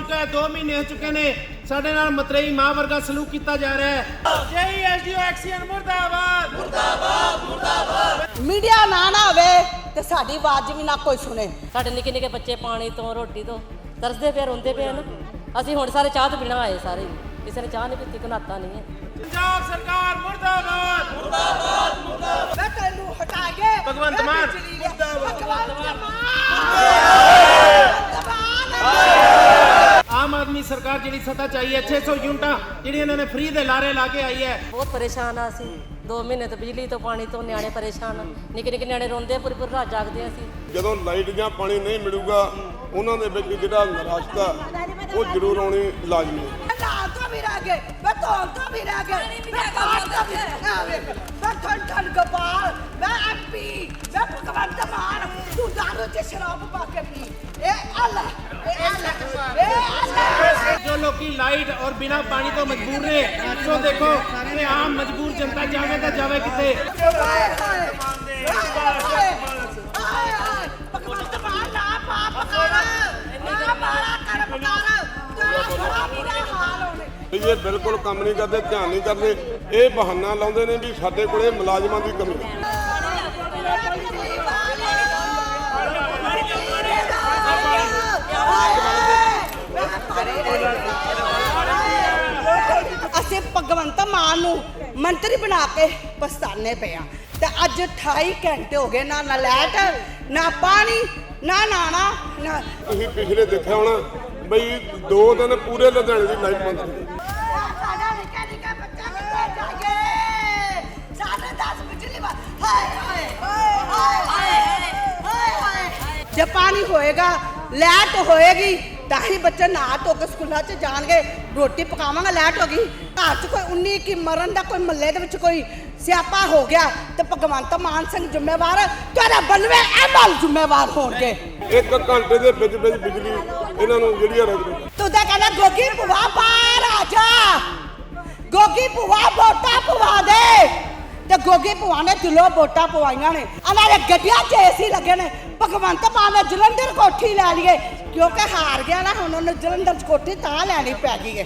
ਚੁੱਕਾ ਹੈ 2 ਮਹੀਨੇ ਹੋ ਚੁੱਕੇ ਨੇ। ਸਾਡੇ ਨਾਲ ਮਤਰੇਈ ਮਾਂ ਵਰਗਾ ਸਲੂਕ ਕੀਤਾ ਜਾ ਰਿਹਾ ਹੈ। ਜੈ ਐਸਡੀਓ ਐਕਸੀਅਨ ਮੁਰਦਾਬਾਦ। ਮੀਡੀਆ ਨਾ ਨਾ ਹੋਵੇ ਤੇ ਸਾਡੀ ਆਵਾਜ਼ ਵੀ ਨਾ ਕੋਈ ਸੁਣੇ। ਸਾਡੇ ਨਿੱਕੇ ਨਿੱਕੇ ਬੱਚੇ ਪਾਣੀ ਤੋਂ ਰੋਟੀ ਤੋਂ ਤਰਸਦੇ ਪਏ ਰੋਂਦੇ ਪਏ ਹਨ ਅਸੀਂ ਹੁਣ ਸਾਰੇ ਚਾਹ ਤੋਂ ਬਿਨਾਂ ਆਏ ਸਾਰੇ। ਕਿਸੇ ਨੇ ਚਾਹ ਨਹੀਂ ਪੀਤੀ ਕੋਈ ਨਾਤਾ ਨਹੀਂ ਹੈ। ਪੰਜਾਬ ਸਰਕਾਰ ਮੁਰਦਾਬਾਦ। ਮੈਂ ਤੈਨੂੰ ਹਟਾ ਕੇ ਭਗਵੰਤ ਮਾਨ। ਭਗਵੰਤ ਮਾਨ। ਆਮ ਆਦਮੀ ਸਰਕਾਰ ਜਿਹੜੀ ਸੱਤਾ ਚਾਹੀ ਹੈ 600 ਯੂਨਿਟਾਂ ਜਿਹੜੀਆਂ ਇਹਨਾਂ ਨੇ ਫ੍ਰੀ ਦੇ ਲਾਰੇ ਲਾ ਕੇ ਆਈ ਹੈ। ਬਹੁਤ ਪਰੇਸ਼ਾਨ ਆ ਅਸੀਂ। 2 ਮਹੀਨੇ ਤੋਂ ਬਿਜਲੀ ਤੋਂ ਪਾਣੀ ਤੋਂ ਨਿਆਣੇ ਪਰੇਸ਼ਾਨ ਆ। ਨਿੱਕੇ ਨਿੱਕੇ ਨਿਆਣੇ ਰੋਂਦੇ ਆ, ਪੂਰੀ ਪੂਰੀ ਰਾਤ ਜਾਗਦੇ ਆ ਅਸੀਂ। ਜਦੋਂ ਲਾਈਟ ਜਾਂ ਪਾਣੀ ਨਹੀਂ ਮਿਲੂਗਾ ਉਹਨਾਂ ਦੇ ਵਿੱਚ ਜਿਹੜਾ ਨਿਰਾਸ਼ਤਾ ਉਹ ਜ਼ਰੂਰ ਆਉਣੀ ਲਾਜ਼ਮੀ ਹੈ। ਨਾ ਤੋਂ ਵੀ ਰਹਿ ਗਏ ਮੈਂ ਤੋਂ ਤੋਂ ਵੀ ਰਹਿ ਗਏ। ਮੈਂ ਤੋਂ ਤੋਂ ਵੀ ਰਹਿ ਗਏ ਮੈਂ ਠੰਡ ਠੰਡ ਗੋਪਾਲ ਮੈਂ ਐਮਪੀ ਮੈਂ ਭਗਵੰਤ ਮਾਨ ਤੂੰ ਦਾਰੂ ਚ ਸ਼ਰਾਬ ਪਾ ਕੇ ਪੀ। ਇਹ ਅੱਲਾ ਇਹ ਅੱਲਾ ਇਹ ਅੱਲਾ। ਜੋ ਲੋਕੀ ਲਾਈਟ ਔਰ ਬਿਨਾ ਪਾਣੀ ਤੋਂ ਮਜਬੂਰ ਨੇ ਸੋ ਦੇਖੋ ਕਿ ਆਮ ਮਜਬੂਰ ਜਨਤਾ ਜਾਵੇ ਤਾਂ ਜਾਵੇ ਕਿੱਥੇ? ਹਾਏ ਹਾਏ ਹਾਏ ਹਾਏ ਹਾਏ ਭਗਵੰਤ ਮਾਨ ਨਾ ਪਾਪ ਕਰ ਨਾ ਮਾਰਾ ਕਰ ਬਕਾਰ ਤੇਰਾ ਬੜਾ ਬੁਰਾ ਹਾਲ ਹੋਣੇ ਵੀ ਇਹ ਬਿਲਕੁਲ ਕੰਮ ਨਹੀਂ ਕਰਦੇ ਧਿਆਨ ਨਹੀਂ ਕਰਦੇ। ਇਹ ਬਹਾਨਾ ਲਾਉਂਦੇ ਨੇ ਵੀ ਸਾਡੇ ਕੋਲੇ ਮੁਲਾਜ਼ਮਾਂ ਦੀ ਕਮੀ ਹੈ। ਭਗਵੰਤ ਮਾਨ ਨੂੰ ਮੰਤਰੀ ਬਣਾ ਕੇ ਪਛਤਾਨੇ ਪਏ ਆ। ਤੇ ਅੱਜ 28 ਘੰਟੇ ਹੋ ਗਏ ਨਾ ਨਾ ਲਾਈਟ ਨਾ ਪਾਣੀ ਨਾ ਨਾਣਾ ਨਾ ਤੁਸੀਂ ਪਿਛਲੇ ਦੇਖਿਆ ਹੋਣਾ ਬਈ ਦੋ ਦਿਨ ਪੂਰੇ ਲੁਧਿਆਣੇ ਦੀ ਲਾਈਟ ਬੰਦ ਰਹੀ ਸਾਡਾ ਨਿੱਕਾ ਨਿੱਕਾ ਬੱਚਾ ਕਿੱਥੇ ਜਾਗੇ ਸਾਡੇ 10 ਬਿਜਲੀ ਵਾ ਹਾਏ ਹਾਏ ਹਾਏ ਹਾਏ ਹਾਏ ਹਾਏ। ਜੇ ਪਾਣੀ ਹੋਏਗਾ ਲਾਈਟ ਹੋਏਗੀ ਤਾਂ ਹੀ ਬੱਚੇ ਨਹਾ ਧੋ ਕੇ ਸਕੂਲਾਂ 'ਚ ਜਾਣਗੇ। ਰੋਟੀ ਪਕਾਵਾਂਗੇ ਲਾਈਟ ਹੋ ਗਈ। ਘਰ 'ਚ ਕੋਈ 19 ਕੀ ਮਰਨ ਦਾ ਕੋਈ ਮੱਲੇ ਦੇ ਵਿੱਚ ਕੋਈ ਸਿਆਪਾ ਹੋ ਗਿਆ ਤੇ ਭਗਵੰਤ ਮਾਨ ਸਿੰਘ ਜ਼ਿੰਮੇਵਾਰ ਹੈ, ਤੇਰੇ ਬਲਵੇ ਐਮਐਲ ਜ਼ਿੰਮੇਵਾਰ ਹੋਣਗੇ। ਇੱਕ ਘੰਟੇ ਦੇ ਵਿੱਚ ਵਿੱਚ ਬਿਜਲੀ ਇਹਨਾਂ ਨੂੰ ਜਿਹੜੀ ਰੋਕ ਤੂੰ ਤਾਂ ਕਹਿੰਦਾ ਗੋਗੀ ਭੁਆ ਬਾਹਰ ਆ ਜਾ। ਗੋਗੀ ਭੁਆ ਵੋਟਾਂ ਪਵਾ ਦੇ। ਤੇ ਗੋਗੀ ਭੁਆ ਨੇ ਦਿਲੋਂ ਵੋਟਾਂ ਪਵਾਈਆਂ ਨੇ। ਉਹਨਾਂ ਦੇ ਗੱਡੀਆਂ 'ਚ ਏਸੀ ਲੱਗੇ ਨੇ। ਭਗਵੰਤ ਮਾਨ ਨੇ ਜਲੰਧਰ ਕੋਠੀ ਲੈ ਲਈਏ। ਕਿਉਂਕਿ ਹਾਰ ਗਿਆ ਨਾ ਹੁਣ ਉਹਨੂੰ ਜਲੰਧਰ 'ਚ ਕੋਠੀ ਤਾਂ ਲੈਣੀ ਪੈ ਗਈ ਹੈ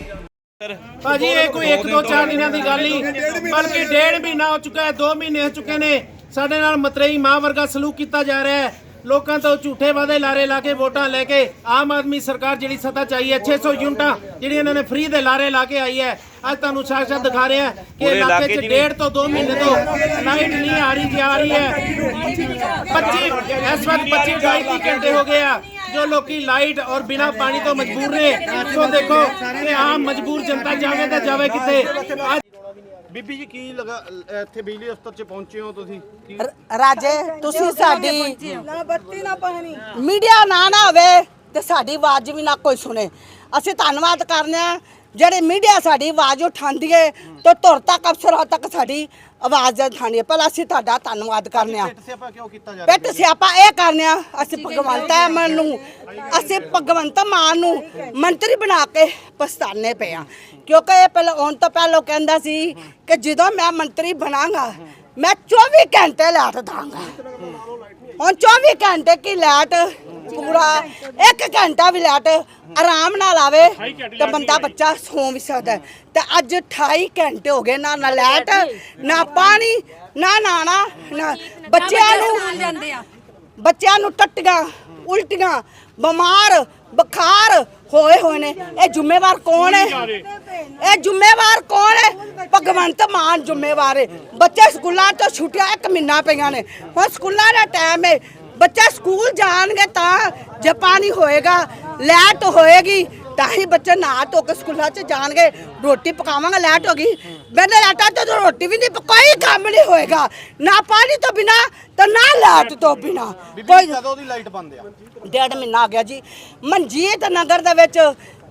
ਭਾਜੀ ਇਹ ਕੋਈ 1 2 4 ਦਿਨਾਂ ਦੀ ਗੱਲ ਨਹੀਂ ਬਲਕਿ ਡੇਢ ਮਹੀਨਾ ਹੋ ਚੁੱਕਾ ਹੈ 2 ਮਹੀਨੇ ਹੋ ਚੁੱਕੇ ਨੇ। ਸਾਡੇ ਨਾਲ ਮਤਰੇਈ ਮਾਂ ਵਰਗਾ ਸਲੂਕ ਕੀਤਾ ਜਾ ਰਿਹਾ ਹੈ। ਲੋਕਾਂ ਤੋਂ ਝੂਠੇ ਵਾਅਦੇ ਲਾਰੇ ਲਾ ਕੇ ਵੋਟਾਂ ਲੈ ਕੇ ਆਮ ਆਦਮੀ ਸਰਕਾਰ ਜਿਹੜੀ ਸੱਤਾ ਚਾਹੀ ਹੈ 600 ਯੂਨਿਟਾਂ ਜਿਹੜੀਆਂ ਇਹਨਾਂ ਨੇ ਫ੍ਰੀ ਦੇ ਲਾਰੇ ਲਾ ਕੇ ਆਈ ਹੈ। ਅੱਜ ਤੁਹਾਨੂੰ ਸਾਕਸ਼ਾਤ ਦਿਖਾ ਰਿਹਾ ਕਿ ਇਲਾਕੇ 'ਚ ਡੇਢ ਤੋਂ 2 ਮਹੀਨੇ ਤੋਂ ਲਾਈਟ ਨਹੀਂ ਆ ਰਹੀ ਜਾ ਰਹੀ ਹੈ। 25 ਇਸ ਵਕਤ 25 22 ਘੰਟੇ ਹੋ ਗਏ ਆ। ਜੋ ਲੋਕੀ ਲਾਈਟ ਔਰ ਬਿਨਾ ਪਾਣੀ ਤੋਂ ਮਜਬੂਰ ਨੇ ਸੋ ਦੇਖੋ ਕਿ ਆਮ ਮਜਬੂਰ ਜਨਤਾ ਜਾਵੇ ਤਾਂ ਜਾਵੇ ਕਿੱਥੇ ਅੱਜ ਬੀਬੀ ਜੀ ਕੀ ਲਗਾ ਇੱਥੇ ਬਿਜਲੀ ਦਫ਼ਤਰ 'ਚ ਪਹੁੰਚੇ ਹੋ ਤੁਸੀਂ? ਕੀ ਰਾਜੇ ਤੁਸੀਂ ਸਾਡੀ ਨਾ ਬੱਤੀ ਨਾ ਪਾਣੀ। ਮੀਡੀਆ ਨਾ ਨਾ ਹੋਵੇ ਤੇ ਸਾਡੀ ਆਵਾਜ਼ ਵੀ ਨਾ ਕੋਈ ਸੁਣੇ। ਅਸੀਂ ਧੰਨਵਾਦ ਕਰਨੇ ਆ ਜਿਹੜੇ ਮੀਡੀਆ ਸਾਡੀ ਆਵਾਜ਼ ਉਠਾਉਂਦੀ ਏ ਤੇ ਧੁਰ ਤੱਕ ਅਫਸਰਾਂ ਤੱਕ ਸਾਡੀ ਆਵਾਜ਼ ਉਠਾਣੀ ਹੈ ਪਹਿਲਾਂ ਅਸੀਂ ਤੁਹਾਡਾ ਧੰਨਵਾਦ ਕਰਨੇ ਆ। ਪਿੱਟ ਸਿਆਪਾ ਕਿਉਂ ਕੀਤਾ ਜਾ ਰਿਹਾ ਪਿੱਟ ਸਿਆਪਾ ਇਹ ਕਰਨੇ ਆ ਅਸੀਂ ਭਗਵੰਤ ਮਾਨ ਨੂੰ ਅਸੀਂ ਭਗਵੰਤ ਮਾਨ ਨੂੰ ਮੰਤਰੀ ਬਣਾ ਕੇ ਪਛਤਾਨੇ ਪਏ ਆ। ਕਿਉਂਕਿ ਇਹ ਪਹਿਲਾਂ ਆਉਣ ਤੋਂ ਪਹਿਲਾਂ ਕਹਿੰਦਾ ਸੀ ਕਿ ਜਦੋਂ ਮੈਂ ਮੰਤਰੀ ਬਣਾਂਗਾ ਮੈਂ 24 ਘੰਟੇ ਲਾਟ ਦਾਂਗਾ। ਹੁਣ 24 ਘੰਟੇ ਕੀ ਲਾਟ ਪੂਰਾ 1 ਘੰਟਾ ਵੀ ਲਾਟ ਆਰਾਮ ਨਾਲ ਆਵੇ ਤਾਂ ਬੰਦਾ ਬੱਚਾ ਸੌਂ ਵੀ ਸਕਦਾ। ਤੇ ਅੱਜ 28 ਘੰਟੇ ਹੋ ਗਏ ਨਾ ਨਾ ਲਾਈਟ ਨਾ ਪਾਣੀ ਨਾ ਨਾਣਾ ਨਾ ਬੱਚਿਆਂ ਨੂੰ ਬੱਚਿਆਂ ਨੂੰ ਟੱਟੀਆਂ ਉਲਟੀਆਂ ਬਿਮਾਰ ਬੁਖਾਰ ਹੋਏ ਹੋਏ ਨੇ। ਇਹ ਜ਼ਿੰਮੇਵਾਰ ਕੌਣ ਹੈ? ਇਹ ਜ਼ਿੰਮੇਵਾਰ ਕੌਣ ਹੈ? ਭਗਵੰਤ ਮਾਨ ਜ਼ਿੰਮੇਵਾਰ ਹੈ। ਬੱਚੇ ਸਕੂਲਾਂ ਤੋਂ ਛੁੱਟੀਆਂ ਇੱਕ ਮਹੀਨਾ ਪਈਆਂ ਨੇ। ਹੁਣ ਸਕੂਲਾਂ ਦਾ ਟਾਈਮ ਹੈ। ਬੱਚੇ ਸਕੂਲ ਜਾਣਗੇ ਤਾਂ ਜੇ ਪਾਣੀ ਹੋਏਗਾ ਲਾਈਟ ਹੋਏਗੀ ਤਾਂ ਹੀ ਬੱਚੇ ਨਹਾ ਧੋ ਕੇ ਸਕੂਲਾਂ 'ਚ ਜਾਣਗੇ। ਰੋਟੀ ਪਕਾਵਾਂਗੇ ਲਾਈਟ ਹੋ ਗਈ। ਬਿਨਾਂ ਲਾਈਟਾਂ ਤੋਂ ਰੋਟੀ ਵੀ ਨਹੀਂ ਕੋਈ ਕੰਮ ਨਹੀਂ ਹੋਏਗਾ। ਨਾ ਪਾਣੀ ਤੋਂ ਬਿਨਾ ਤੇ ਨਾ ਲਾਈਟ ਤੋਂ ਬਿਨਾ। ਜੀ, ਕਦੋਂ ਦੀ ਲਾਈਟ ਬੰਦ ਆ? ਡੇਢ ਮਹੀਨਾ ਆ ਗਿਆ ਜੀ। ਮਨਜੀਤ ਨਗਰ ਦੇ ਵਿੱਚ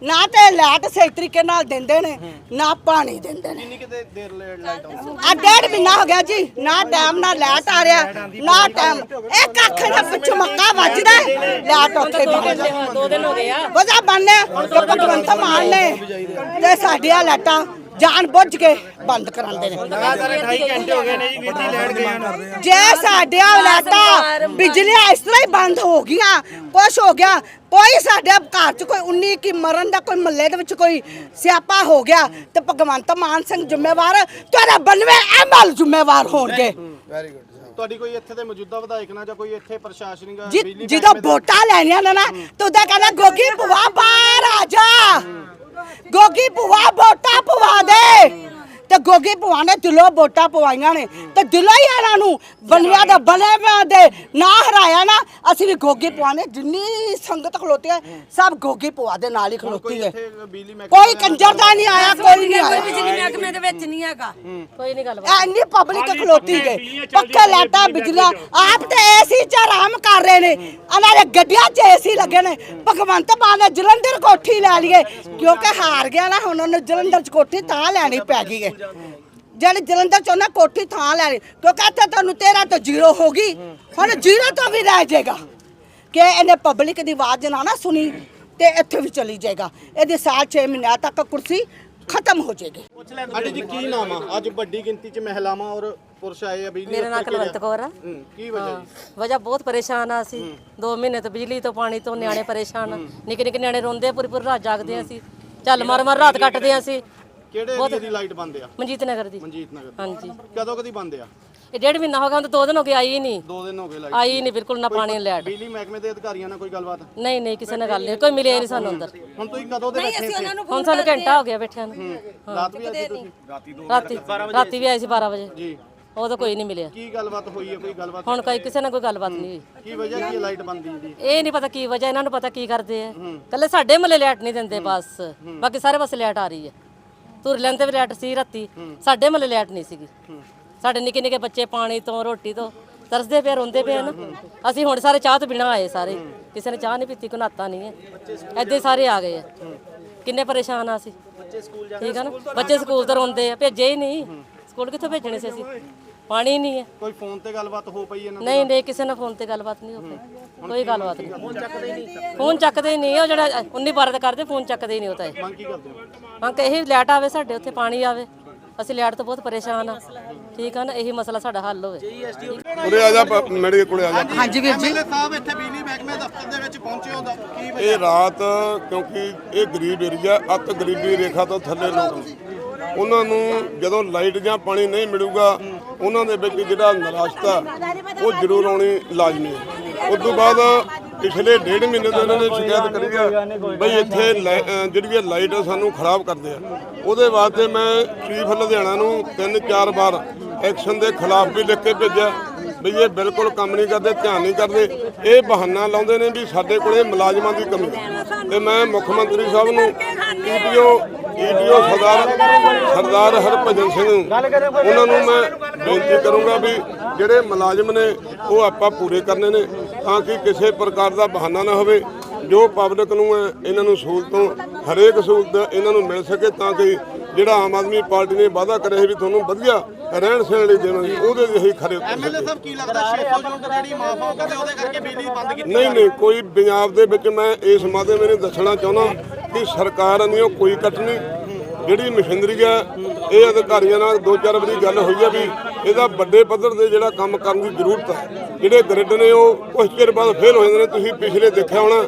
ਨਾ ਤੇ ਲਾਈਟ ਸਹੀ ਤਰੀਕੇ ਨਾਲ ਦਿੰਦੇ ਨੇ ਨਾ ਪਾਣੀ ਦਿੰਦੇ ਨੇ। ਕਿੰਨੀ ਕਿਤੇ ਦੇਰ ਲਾਈਟ ਆਉਂਦੀ? ਆ ਡੇਢ ਮਹੀਨਾ ਹੋ ਗਿਆ ਜੀ ਨਾ ਟਾਈਮ ਨਾਲ ਲਾਈਟ ਆ ਰਿਹਾ ਨਾ ਟਾਈਮ ਇੱਕ ਅੱਖ ਦਾ ਪਿੱਛੋਂ ਮੱਕਾ ਵੱਜਦਾ ਹੈ, ਲਾਈਟ ਉੱਥੇ ਵੀ ਦੋ ਦਿਨ ਹੋ ਗਏ ਆ। ਵਜਾ ਬੰਨੇ ਕਿ ਭਗਵੰਤ ਮਾਨ ਨੇ ਤੇ ਸਾਡੀਆਂ ਲਾਟਾਂ ਜਾਣ ਬੁੱਝ ਕੇ ਬੰਦ ਕਰਾਉਂਦੇ ਨੇ। ਲਗਾਤਾਰ 28 ਘੰਟੇ ਹੋ ਗਏ ਨੇ ਜੀ ਵੀਰ ਜੀ ਲੈਟ ਗਏ ਨੂੰ। ਜੇ ਸਾਡਿਆਂ ਲਾਟਾ ਬਿਜਲੀਆਂ ਇਸ ਤਰ੍ਹਾਂ ਹੀ ਬੰਦ ਹੋ ਗਈਆਂ ਕੁਛ ਹੋ ਗਿਆ ਕੋਈ ਸਾਡੇ ਘਰ 'ਚ ਕੋਈ 19 ਕੀ ਮਰਨ ਦਾ ਕੋਈ ਮਹੱਲੇ ਦੇ ਵਿੱਚ ਕੋਈ ਸਿਆਪਾ ਹੋ ਗਿਆ ਤੇ ਭਗਵੰਤ ਮਾਨ ਸਿੰਘ ਜ਼ਿੰਮੇਵਾਰ ਤੁਹਾਡਾ 92 ਐਮਐਲ ਜ਼ਿੰਮੇਵਾਰ ਹੋਣਗੇ। ਤੁਹਾਡੀ ਕੋਈ ਇੱਥੇ ਦੇ ਮੌਜੂਦਾ ਵਿਧਾਇਕ ਨਾਲ ਜਾਂ ਕੋਈ ਇੱਥੇ ਪ੍ਰਸ਼ਾਸਨਿਕ ਜਿ- ਬਿਜਲੀ ਜਦੋਂ ਮਹਿਕਮੇ ਦੇ- ਵੋਟਾਂ ਲੈਣੀਆਂ ਨੇ ਨਾ ਤੂੰ ਤਾਂ ਕਹਿੰਦਾ ਗੋਗੀ ਭੁਆ ਬਾਹਰ ਆ ਜਾ। ਗੋਗੀ ਭੁਆ ਵੋਟਾਂ ਪਵਾ ਦੇ ਤੇ ਗੋਗੀ ਭੁਆ ਨੇ ਦਿਲੋਂ ਵੋਟਾਂ ਪਵਾਈਆਂ ਨੇ। ਤੇ ਦਿਲੋਂ ਹੀ ਇਹਨਾਂ ਨੂੰ ਬਣਿਆ ਦਾ ਬਣੇ ਮੈਂ ਦੇ ਨਾ ਹਰਾਇਆ ਨਾ। ਅਸੀਂ ਵੀ ਗੋਗੀ ਭੁਆ ਨੇ ਜਿੰਨੀ ਸੰਗਤ ਖਲੋਤੀ ਹੈ ਸਭ ਗੋਗੀ ਭੁਆ ਦੇ ਨਾਲ ਹੀ ਖਲੋਤੀ ਹੈ। ਬਿਜਲੀ ਕੋਈ ਕੰਜਰ ਦਾ ਨਹੀਂ ਆਇਆ ਕੋਈ ਨਹੀਂ ਆਇਆ। ਬਿਜਲੀ ਮਹਿਕਮੇ ਦੇ ਵਿੱਚ ਨਹੀਂ ਹੈਗਾ। ਕੋਈ ਨਹੀਂ ਗੱਲ ਐਨੀ ਪਬਲਿਕ ਖਲੋਤੀ ਗਏ ਪੱਕੇ ਲਾਟਾ ਬਿਜਲੀਆਂ। ਆਪ ਤੇ ਏਸੀ ਚ ਆਰਾਮ ਕਰ ਰਹੇ ਨੇ। ਉਹਨਾਂ ਦੇ ਗੱਡੀਆਂ ਚ ਏਸੀ ਲੱਗੇ ਨੇ। ਭਗਵੰਤ ਮਾਨ ਨੇ ਜਲੰਧਰ ਕੋਠੀ ਲੈ ਲਈਏ। ਕਿਉਂਕਿ ਹਾਰ ਗਿਆ ਨਾ ਹੁਣ ਉਹਨੂੰ ਜਲੰਧਰ ਚ ਕੋਠੀ ਤਾਂ ਲੈਣੀ ਪੈ ਗਈ ਹੈ। ਜਿਹੜੇ ਜਲੰਧਰ ਚ ਉਹਨਾਂ ਕੋਠੀ ਥਾਂ ਲੈ ਲਈ ਕਿਉਂਕਿ ਇੱਥੇ ਤੁਹਾਨੂੰ 13 ਤੋਂ ਜ਼ੀਰੋ ਹੋ ਗਈ। ਹੁਣ ਜ਼ੀਰੋ ਤੋਂ ਵੀ ਰਹਿ ਜਾਏਗਾ। ਕਿ ਇਹਨੇ ਪਬਲਿਕ ਦੀ ਆਵਾਜ਼ ਨਾ ਨਾ ਸੁਣੀ ਤੇ ਇੱਥੇ ਵੀ ਚਲੀ ਜਾਏਗਾ। ਇਹਦੀ ਸਾਲ 6 ਮਹੀਨਿਆਂ ਤੱਕ ਕੁਰਸੀ ਖਤਮ ਹੋ ਜਾਏਗੀ। ਆਂਟੀ ਜੀ ਕੀ ਨਾਮ ਆ? ਅੱਜ ਵੱਡੀ ਗਿਣਤੀ 'ਚ ਮਹਿਲਾਵਾਂ ਔਰ ਪੁਰਸ਼ ਆਏ ਆ ਬਿਜਲੀ ਮੇਰਾ ਨਾਮ ਕੁਲਵੰਤ ਕੌਰ ਆ। ਹੂੰ, ਕੀ ਵਜ੍ਹਾ ਜੀ? ਵਜ੍ਹਾ ਬਹੁਤ ਪਰੇਸ਼ਾਨ ਆ ਅਸੀਂ। 2 ਮਹੀਨੇ ਤੋਂ ਬਿਜਲੀ ਤੋਂ ਪਾਣੀ ਤੋਂ ਨਿਆਣੇ ਪਰੇਸ਼ਾਨ। ਆ। ਨਿੱਕੇ ਨਿੱਕੇ ਨਿਆਣੇ ਰੋਂਦੇ ਆ, ਪੂਰੀ ਪੂਰੀ ਰਾਤ ਜਾਗਦੇ ਆ ਅਸੀਂ। ਚੱਲ ਮਾਰ ਮਾਰ ਰਾਤ ਕੱਟਦੇ ਆ ਅਸੀਂ। ਕਿਹੜੇ ਏਰੀਆ ਦੀ ਲਾਈਟ ਬੰਦ ਆ? ਮਨਜੀਤ ਨਗਰ ਦੀ। ਮਨਜੀਤ ਨਗਰ ਹਾਂਜੀ। ਕਦੋਂ ਕਦੀ ਬੰਦ ਆ? ਇਹ ਡੇਢ ਮਹੀਨਾ ਹੋ ਗਿਆ ਹੁਣ ਤਾਂ ਦੋ ਦਿਨ ਹੋ ਗਏ ਆਈ ਹੀ ਨਹੀਂ। ਦੋ ਦਿਨ ਹੋ ਗਏ ਲਾਈਟ। ਆਈ ਹੀ ਨਹੀਂ ਬਿਲਕੁਲ ਨਾ ਪਾਣੀ ਲੈਟ ਬਿਜਲੀ ਮਹਿਕਮੇ ਦੇ ਅਧਿਕਾਰੀਆਂ ਨਾਲ ਕੋਈ ਗੱਲਬਾਤ? ਨਹੀਂ ਨਹੀਂ ਕਿਸੇ ਨਾਲ ਗੱਲ ਨਹੀਂ ਕੋਈ ਮਿਲਿਆ ਨਹੀਂ ਸਾਨੂੰ ਅੰਦਰ। ਹੁਣ ਤੁਸੀਂ ਕਦੋਂ ਦੇ ਬੈਠੇ ਸੀ ਹੁਣ ਸਾਨੂੰ ਘੰਟਾ ਹੋ। ਗਿਆ ਬੈਠਿਆਂ ਨੂੰ। ਰਾਤ ਵੀ ਆਏ ਤੁਸੀਂ ਰਾਤੀ ਰਾਤੀ ਵੀ ਆਏ ਸੀ 12 ਵਜੇ। ਜੀ। ਉਦੋਂ ਕੋਈ ਨਹੀਂ ਮਿਲਿਆ। ਕੀ ਗੱਲਬਾਤ ਹੋਈ ਹੈ? ਕੋਈ ਗੱਲਬਾਤ ਹੁਣ ਕੋਈ ਕਿਸੇ ਨਾਲ ਕੋਈ ਗੱਲਬਾਤ ਨਹੀਂ ਹੋਈ। ਕੀ ਵਜ੍ਹਾ ਕੀ ਲਾਈਟ ਬੰਦ ਦੀ? ਇਹ ਨਹੀਂ ਪਤਾ ਕੀ ਵਜ੍ਹਾ ਇਹਨਾਂ ਨੂੰ ਪਤਾ ਕੀ ਕਰਦੇ ਆ। ਕੱਲੇ ਸਾਡੇ ਮੱਲੇ ਲਾਈਟ ਨਹੀਂ ਦਿੰਦੇ ਬਸ। ਬਾਕੀ ਸਾਰੇ ਪਾਸੇ ਲਾਈਟ ਆ ਰਹੀ ਹੈ। ਤੁਰ ਲੈਂਦੇ ਵੀ ਲਾਈਟ ਸੀ ਰਾਤੀ। ਸਾਡੇ ਮੱਲੇ ਲਾਈਟ ਨਹੀਂ ਸੀਗੀ। ਸਾਡੇ ਨਿੱਕੇ ਨਿੱਕੇ ਬੱਚੇ ਪਾਣੀ ਤੋਂ ਰੋਟੀ ਤੋਂ ਤਰਸਦੇ ਪਏ ਰੋਂਦੇ ਪਏ ਨਾ ਅਸੀਂ ਹੁਣ ਸਾਰੇ ਚਾਹ ਤੋਂ ਬਿਨਾਂ ਆਏ ਸਾਰੇ। ਕਿਸੇ ਨੇ ਚਾਹ ਨਹੀਂ ਪੀਤੀ ਕੋਈ ਨਾਤਾ ਨਹੀਂ ਹੈ। ਐਦੇ ਸਾਰੇ ਆ ਗਏ ਆ। ਕਿੰਨੇ ਪਰੇਸ਼ਾਨ ਆ ਅਸੀਂ। ਠੀਕ ਆ ਨਾ? ਬੱਚੇ ਸਕੂਲ ਤੋਂ ਰੋਂਦੇ ਆ। ਭੇਜੇ ਹੀ ਨਹੀਂ। ਸਕੂਲ ਕਿੱਥੋਂ ਭੇਜਣੇ ਸੀ ਅਸੀਂ? ਪਾਣੀ ਨਹੀਂ ਹੈ। ਕੋਈ ਫੋਨ ਤੇ ਗੱਲਬਾਤ ਹੋ ਪਈ ਇਹਨਾਂ ਨਹੀਂ ਨਹੀਂ ਕਿਸੇ ਨਾਲ ਫੋਨ ਤੇ ਗੱਲਬਾਤ ਨਹੀਂ ਹੋ ਪਈ। ਕੋਈ ਗੱਲਬਾਤ ਨਹੀਂ। ਫੋਨ ਚੱਕਦੇ ਹੀ ਨਹੀਂ। ਫੋਨ ਚੱਕਦੇ ਹੀ ਨਹੀਂ ਉਹ ਜਿਹੜਾ 19 12 ਦਾ ਕਰਦੇ ਫੋਨ ਚੱਕਦੇ ਹੀ ਨਹੀਂ ਉਹ ਤਾਂ ਇਹ। ਮੰਗ ਕੀ ਕਰਦੇ ਹੋ? ਮੰਗ ਇਹ ਲਾਈਟ ਆਵੇ ਸਾਡੇ ਉੱਥੇ ਪਾਣੀ ਆਵੇ। ਅਸੀਂ ਲਾਈਟ ਤੋਂ ਬਹੁਤ ਪਰੇਸ਼ਾਨ ਆ। ਠੀਕ ਆ ਨਾ ਇਹੀ ਮਸਲਾ ਸਾਡਾ ਹੱਲ ਹੋਵੇ। ਉਰੇ ਆ ਜਾ ਪ- ਮੇਰੇ ਕੋਲੇ ਆ ਜਾ। ਹਾਂਜੀ ਵੀਰ ਜੀ। ਸਾਹਿਬ ਇੱਥੇ ਬਿਜਲੀ ਮਹਿਕਮੇ ਦਫ਼ਤਰ ਦੇ ਵਿੱਚ ਪਹੁੰਚੇ ਹੋ ਦਾ ਕੀ ਵਜ੍ਹਾ? ਇਹ ਰਾਤ ਕਿਉਂਕਿ ਇਹ ਗਰੀਬ ਏਰੀਆ ਅਤ ਗਰੀਬੀ ਰੇਖਾ ਤੋਂ ਥੱਲੇ ਲੋਕ ਨੇ। ਉਹਨਾਂ ਨੂੰ ਜਦੋਂ ਲਾਈਟ ਜਾਂ ਪਾਣੀ ਨਹੀਂ ਮਿਲੂਗਾ ਉਹਨਾਂ ਦੇ ਵਿੱਚ ਜਿਹੜਾ ਨਿਰਾਸ਼ਤਾ ਉਹ ਜ਼ਰੂਰ ਆਉਣੀ ਲਾਜ਼ਮੀ ਹੈ। ਉਸ ਤੋਂ ਬਾਅਦ ਪਿਛਲੇ ਡੇਢ ਮਹੀਨੇ ਤੋਂ ਇਹਨਾਂ ਨੇ ਸ਼ਿਕਾਇਤ ਕਰੀ ਆ ਬਈ ਇੱਥੇ ਲਾਈ- ਅਹ ਜਿਹੜੀ ਲਾਈਟ ਆ ਸਾਨੂੰ ਖਰਾਬ ਕਰਦੇ ਆ। ਉਹਦੇ ਵਾਸਤੇ ਮੈਂ ਚੀਫ ਲੁਧਿਆਣਾ ਨੂੰ ਤਿੰਨ ਚਾਰ ਵਾਰ ਐਕਸ਼ਨ ਦੇ ਖਿਲਾਫ ਵੀ ਲਿਖ ਕੇ ਭੇਜਿਆ। ਵੀ ਇਹ ਬਿਲਕੁਲ ਕੰਮ ਨਹੀਂ ਕਰਦੇ, ਧਿਆਨ ਨਹੀਂ ਕਰਦੇ। ਇਹ ਬਹਾਨਾ ਲਾਉਂਦੇ ਨੇ ਵੀ ਸਾਡੇ ਕੋਲੇ ਮੁਲਾਜ਼ਮਾਂ ਦੀ ਕਮੀ ਹੈ। ਤੇ ਮੈਂ ਮੁੱਖ ਮੰਤਰੀ ਸਾਹਿਬ ਨੂੰ ਈਡੀਓ ਈਡੀਓ ਸਰਦਾਰ ਸਰਦਾਰ ਹਰਭਜਨ ਸਿੰਘ ਉਹਨਾਂ ਨੂੰ ਮੈਂ ਬੇਨਤੀ ਕਰੂੰਗਾ ਵੀ ਜਿਹੜੇ ਮੁਲਾਜ਼ਮ ਨੇ ਉਹ ਆਪਾਂ ਪੂਰੇ ਕਰਨੇ ਨੇ ਤਾਂ ਕਿ ਕਿਸੇ ਪ੍ਰਕਾਰ ਦਾ ਬਹਾਨਾ ਨਾ ਹੋਵੇ। ਜੋ ਪਬਲਿਕ ਨੂੰ ਹੈ ਇਹਨਾਂ ਨੂੰ ਸਹੂਲਤੋਂ ਹਰੇਕ ਸਹੂਲਤ ਇਹਨਾਂ ਨੂੰ ਮਿਲ ਸਕੇ ਤਾਂ ਕਿ ਜਿਹੜਾ ਆਮ ਆਦਮੀ ਪਾਰਟੀ ਨੇ ਵਾਅਦਾ ਕਰਿਆ ਸੀ ਵੀ ਤੁਹਾਨੂੰ ਵਧੀਆ ਰਹਿਣ ਸਹਿਣ ਲਈ ਦੇਵਾਂਗੇ ਉਹਦੇ ਲਈ ਅਸੀਂ ਖਰੇ ਐਮਐਲਏ ਸਾਹਿਬ ਕੀ ਲੱਗਦਾ 600 ਯੂਨਿਟ ਜਿਹੜੀ ਮਾਫ ਹੋ ਕਹਿੰਦੇ ਉਹਦੇ ਕਰਕੇ ਬਿਜਲੀ ਬੰਦ ਕੀਤੀ ਨਹੀਂ ਨਹੀਂ ਕੋਈ ਪੰਜਾਬ ਦੇ ਵਿੱਚ ਮੈਂ ਇਸ ਮਾਧਿਅਮ ਮੈਨੂੰ ਦੱਸਣਾ ਚਾਹੁੰਦਾ ਕਿ ਸਰਕਾਰ ਨਹੀਂ ਕੋਈ ਕੱਟ ਨਹੀਂ। ਜਿਹੜੀ ਮਸ਼ੀਨਰੀ ਹੈ ਇਹ ਅਧਿਕਾਰੀਆਂ ਨਾਲ ਦੋ ਚਾਰ ਵਾਰੀ ਗੱਲ ਹੋਈ ਹੈ ਵੀ ਇਹਦਾ ਵੱਡੇ ਪੱਧਰ ਤੇ ਜਿਹੜਾ ਕੰਮ ਕਰਨ ਦੀ ਜ਼ਰੂਰਤ ਹੈ ਜਿਹੜੇ ਗ੍ਰਿਡ ਨੇ ਉਹ ਕੁਝ ਚਿਰ ਬਾਅਦ ਫੇਲ ਹੋ ਜਾਂਦੇ ਨੇ। ਤੁਸੀਂ ਪਿਛਲੇ ਦੇਖਿਆ ਹੋਣਾ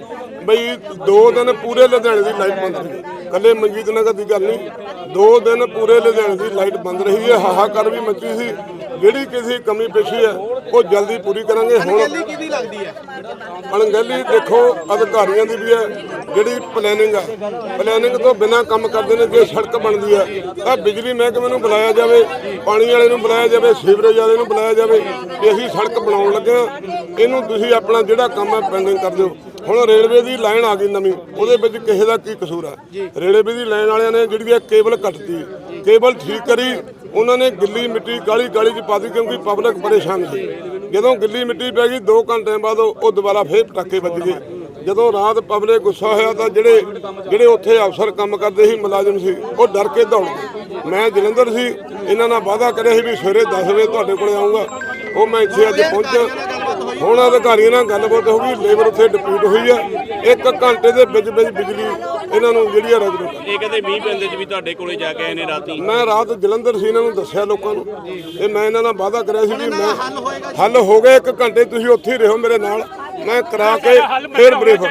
ਬਈ ਦੋ ਦਿਨ ਪੂਰੇ ਲੁਧਿਆਣੇ ਦੀ ਲਾਈਟ ਬੰਦ ਰਹੀ। ਕੱਲੇ ਮਨਜੀਤ ਨਗਰ ਦੀ ਗੱਲ ਨਹੀਂ, ਦੋ ਦਿਨ ਪੂਰੇ ਲੁਧਿਆਣੇ ਦੀ ਲਾਈਟ ਬੰਦ ਰਹੀ। ਹੈ ਹਾਹਾਕਾਰ ਵੀ ਮੱਚੀ ਸੀ। ਜਿਹੜੀ ਕਿਸੇ ਕਮੀ ਪੇਸ਼ੀ ਹੈ ਉਹ ਜਲਦੀ ਪੂਰੀ ਕਰਾਂਗੇ। ਹੁਣ ਕਿਹਦੀ ਲੱਗਦੀ ਹੈ? ਅਣਗਹਿਲੀ ਦੇਖੋ ਅਧਿਕਾਰੀਆਂ ਦੀ ਵੀ ਹੈ ਜਿਹੜੀ ਪਲੈਨਿੰਗ ਹੈ ਪਲੈਨਿੰਗ ਤੋਂ ਬਿਨਾ ਕੰਮ ਕਰਦੇ ਨੇ ਜੇ ਸੜਕ ਬਣਦੀ ਹੈ ਤਾਂ ਬਿਜਲੀ ਮਹਿਕਮੇ ਨੂੰ ਬੁਲਾਇਆ ਜਾਵੇ ਪਾਣੀ ਵਾਲੇ ਨੂੰ ਬੁਲਾਇਆ ਜਾਵੇ ਸੀਵਰੇਜ ਵਾਲੇ ਨੂੰ ਬੁਲਾਇਆ ਜਾਵੇ ਕਿ ਅਸੀਂ ਸੜਕ ਬਣਾਉਣ ਲੱਗੇ ਹਾਂ। ਇਹਨੂੰ ਤੁਸੀਂ ਆਪਣਾ ਜਿਹੜਾ ਕੰਮ ਹੈ ਪੈਂਡਿੰਗ ਕਰ ਦਿਓ। ਹੁਣ ਰੇਲਵੇ ਦੀ ਲਾਈਨ ਆ ਗਈ ਨਵੀਂ ਉਹਦੇ ਵਿੱਚ ਕਿਸੇ ਦਾ ਕੀ ਕਸੂਰ ਹੈ? ਰੇਲਵੇ ਦੀ ਲਾਈਨ ਵਾਲਿਆਂ ਨੇ ਜਿਹੜੀ ਇਹ ਕੇਬਲ ਕੱਟਤੀ। ਕੇਬਲ ਠੀਕ ਕਰੀ ਉਹਨਾਂ ਨੇ ਗਿੱਲੀ ਮਿੱਟੀ ਕਾਲੀ ਕਾਲੀ ਚ ਪਾ ਦਿੱਤੀ ਕਿਉਂਕਿ ਪਬਲਿਕ ਪਰੇਸ਼ਾਨ ਸੀ। ਜਦੋਂ ਗਿੱਲੀ ਮਿੱਟੀ ਪੈ ਗਈ 2 ਘੰਟਿਆਂ ਬਾਅਦ ਉਹ ਦੁਬਾਰਾ ਫੇਰ ਪਟਾਕੇ ਵੱਜ ਗਏ। ਜਦੋਂ ਰਾਤ ਪਬਲਿਕ ਗੁੱਸਾ ਹੋਇਆ ਤਾਂ ਜਿਹੜੇ ਜਿਹੜੇ ਉੱਥੇ ਅਫਸਰ ਕੰਮ ਕਰਦੇ ਸੀ, ਮੁਲਾਜ਼ਮ ਸੀ, ਉਹ ਡਰ ਕੇ ਦੌੜ ਗਏ। ਮੈਂ ਜਲੰਧਰ ਸੀ, ਇਹਨਾਂ ਨਾਲ ਵਾਅਦਾ ਕਰਿਆ ਸੀ ਵੀ ਸਵੇਰੇ 10 ਵਜੇ ਤੁਹਾਡੇ ਕੋਲ ਆਉਂਗਾ ਉਹ ਮੈਂ ਇੱਥੇ ਅੱਜ ਪਹੁੰਚਿਆ ਹੁਣ ਅਧਿਕਾਰੀਆਂ ਨਾਲ ਗੱਲਬਾਤ ਹੋ ਗਈ ਲੇਬਰ ਉੱਥੇ ਡਿਪਿਊਟ ਹੋਈ ਆ। ਇੱਕ ਘੰਟੇ ਦੇ ਵਿੱਚ ਵਿੱਚ ਬਿਜਲੀ ਇਹਨਾਂ ਨੂੰ ਜਿਹੜੀ ਆ ਰੈਗੂਲਰ ਇਹ ਕਹਿੰਦੇ ਮੀਂਹ ਪੈਂਦੇ ਚ ਵੀ ਤੁਹਾਡੇ ਕੋਲੇ ਜਾ ਕੇ ਆਏ ਨੇ ਰਾਤੀ। ਮੈਂ ਰਾਤ ਜਲੰਧਰ ਸੀ ਇਹਨਾਂ ਨੂੰ ਦੱਸਿਆ ਲੋਕਾਂ ਨੂੰ। ਤੇ ਮੈਂ ਇਹਨਾਂ ਨਾਲ ਵਾਅਦਾ ਕਰਿਆ ਸੀ ਵੀ ਮੈਂ ਹੱਲ ਹੋ ਗਿਆ ਇੱਕ ਘੰਟੇ ਤੁਸੀਂ ਉੱਥੇ ਹੀ ਰਹੋ ਮੇਰੇ ਨਾਲ। ਮੈਂ ਕਰਾ ਕੇ ਫਿਰ ਬਰੀਫ